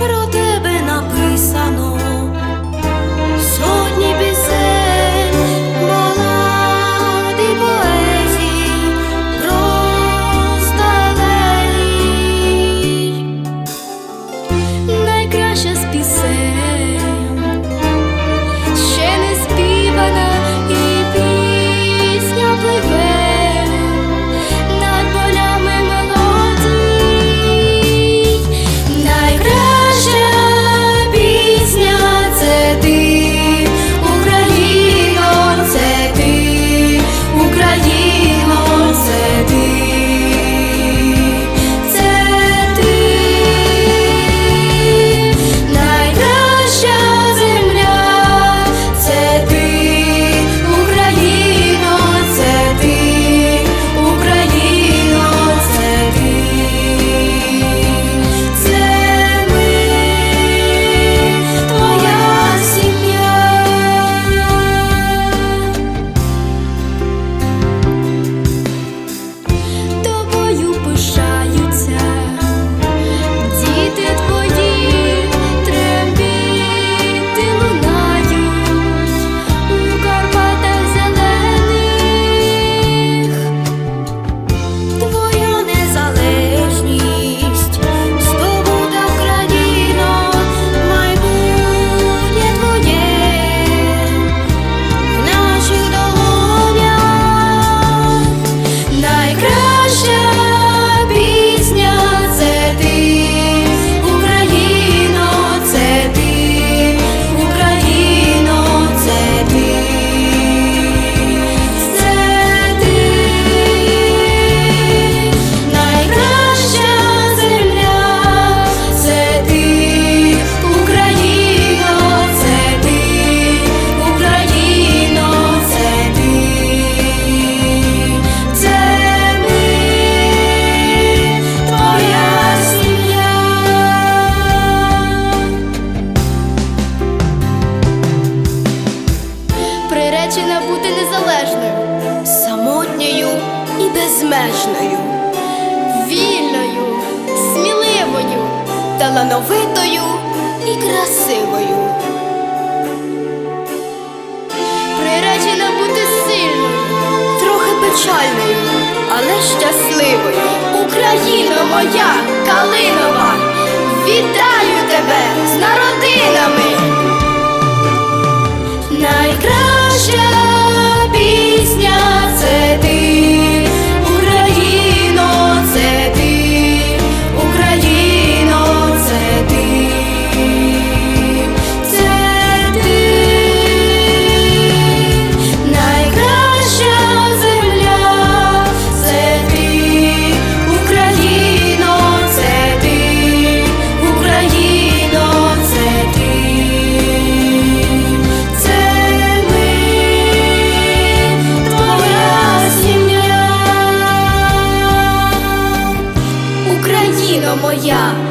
про тебе написано, сотні пісень, балад і поезії бути незалежною, самотньою і безмежною, вільною, сміливою, талановитою і красивою. Приречена бути сильною, трохи печальною, але щасливою. Україна моя калинова. вітра. Моя,